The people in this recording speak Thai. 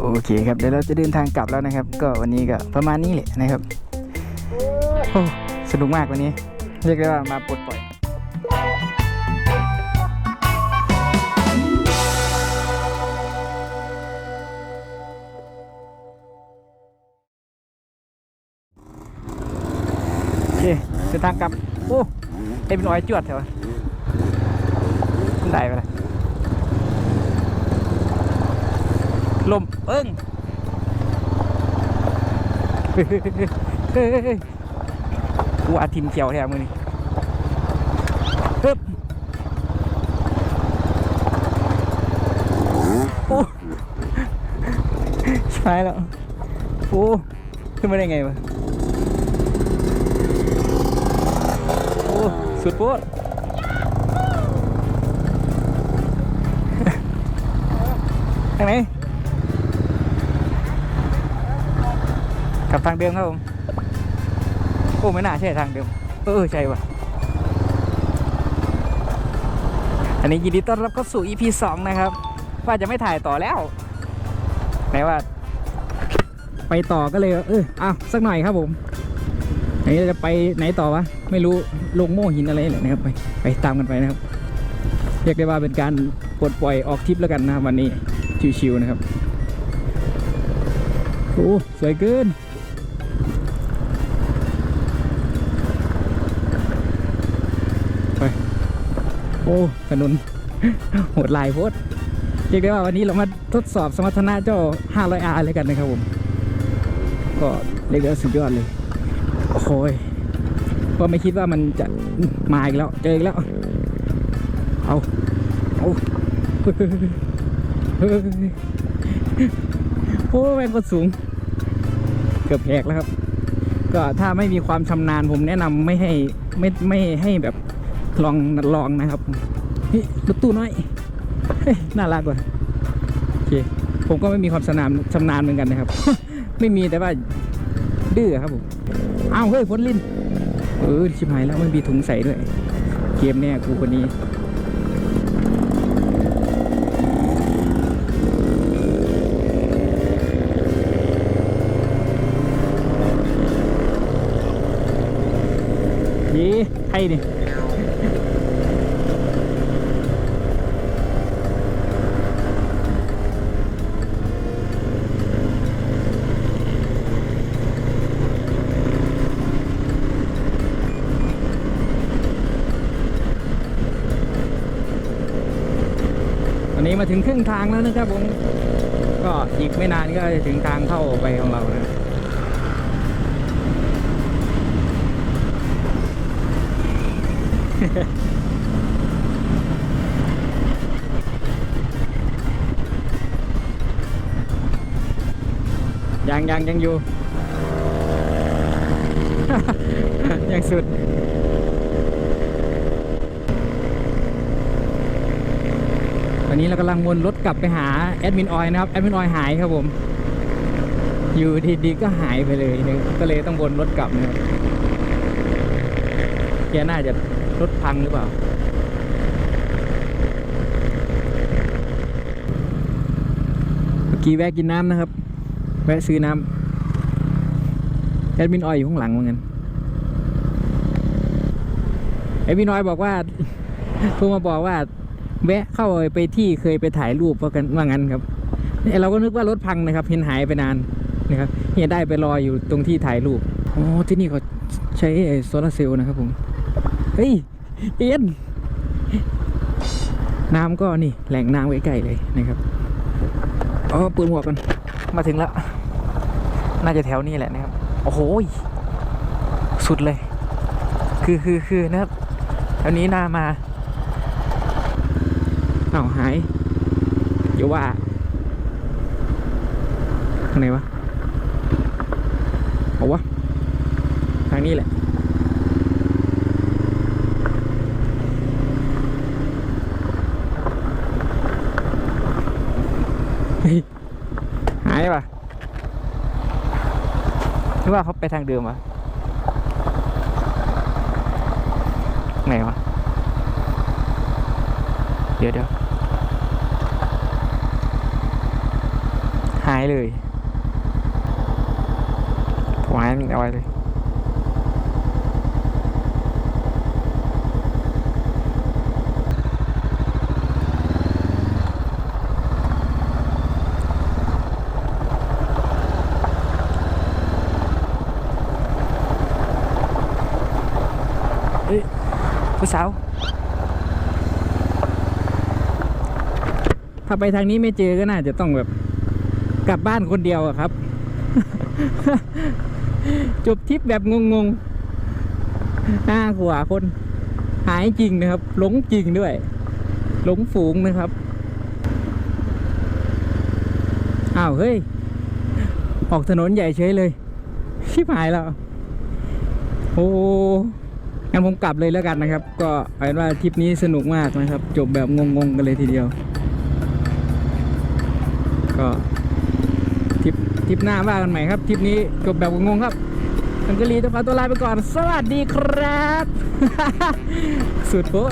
โอเคครับเดี๋ยวเราจะเดินทางกลับแล้วนะครับ ก็วันนี้ก็ประมาณนี้แหละนะครับโอ้สนุกมากวันนี้ เรียกได้ว่ามาปลดปล่อยโอเคเดินทางกลับ โอ้ไอ้เป็นอ้อยจวดเหรอได้ไปละ ลมเอิ้งกูอาทิมเจียวแท้มือนี่ปึ๊บโอ้ใช่แล้วโอ้ขึ้นมาได้ไงวะโอ้สุดโป๊ดทางไหน กลับทางเดิมครับผมโอ้ไม่น่าใช่ทางเดิม เออใช่ว่ะอันนี้ยินดีต้อนรับเข้าสู่ EP 2 นะครับ ว่าจะไม่ถ่ายต่อแล้วไหนว่า ไปต่อก็เลย เออเอาสักหน่อยครับผมอันนี้จะไปไหนต่อวะ ไม่รู้ลงโม่หินอะไรแหละนะครับ ไปไปตามกันไปนะครับ เรียกได้ว่าเป็นการปลดปล่อยออกทริปแล้วกันนะครับวันนี้ชิวๆนะครับโอ้สวยเกิน ไป โอ้ถนนโหดลายโพดเรียกได้ว่าวันนี้เรามาทดสอบสมรรถนะเจ้า 500R เลยกันนะครับผม ก็เรียกได้ว่าสุดยอดเลย โอ้โหยก็ไม่คิดว่ามันจะมาอีกแล้ว เจออีกแล้ว เอา เอาเฮ้โอ้แรงก็สูง เกือบแหกแล้วครับ ก็ถ้าไม่มีความชำนาญผมแนะนำไม่ให้ไม่ไม่ให้แบบ ลองลองนะครับเฮ้ยรถตู้น้อยเฮ้ยน่ารักว่ะโอเคผมก็ไม่มีความชำนาญชำนาญเหมือนกันนะครับ ไม่มีแต่ว่าดื้อครับผมอ้าวเฮ้ยพ้นลิ้นเออชิบหายแล้วไม่มีถุงใส่ด้วย เกมเนี่ยกูคนนี้ยี่ใครนี่ วันนี้มาถึงครึ่งทางแล้วนะครับผม ก็อีกไม่นานก็จะถึงทางเข้าไปของเรานะ ยังยังยังอยู่ ยังสุดตอนนี้เรากำลังวนรถกลับไปหาแอดมินออยนะครับแอดมินออยหายครับผม อยู่ดีๆก็หายไปเลยนะก็เลยต้องวนรถกลับนะครับแกน่าจะ รถพังหรือเปล่า เมื่อกี้แวะกินน้ำนะครับ แวะซื้อน้ำแอดมินออยอยู่ข้างหลังเหมือนกันแอดมินออยบอกว่าโทรมาบอกว่า แวะเข้าไปที่เคยไปถ่ายรูปเพราะกันว่างั้นครับเราก็นึกว่ารถพังนะครับ เห็นหายไปนานนะครับเฮียได้ไปรออยู่ตรงที่ถ่ายรูปโอ้ที่นี่เขาใช้โซลาร์เซลล์นะครับผม เฮ้ย เอ็นน้ำก็นี่แหล่งน้ำใกล้ๆเลยนะครับอ๋อปืนหมวกกัน มาถึงแล้ว น่าจะแถวนี้แหละนะครับ โอ้โหสุดเลย คือคือคือนะครับแถวนี้น่ามาเอ้าหายเดี๋ยวว่าทางไหนวะ เอาวะ ทางนี้แหละ เฮ้ยหายปะห รือว่าเขาไปทางเดิมวะไหนวะ เดี๋ยวเดี๋ยวหายเลยหายมันเอาไว้เลย ผู้สาวถ้าไปทางนี้ไม่เจอก็น่าจะต้องแบบกลับบ้านคนเดียวครับ จบทริปแบบงงๆห้าขวาคน หายจริงนะครับ หลงจริงด้วย หลงฝูงนะครับอ้าวเฮ้ย ออกถนนใหญ่เฉยเลย ชิบหายแล้ว โอ้ งั้นผมกลับเลยแล้วกันนะครับ ก็เอาเป็นว่าทริปนี้สนุกมากนะครับ จบแบบงงๆกันเลยทีเดียว ก็ทริปทริปหน้าว่ากันใหม่ครับทริปนี้จบแบบงงๆครับอังกฤษต้องขอตัวลาไปก่อน สวัสดีครับ สุดโป๊ะ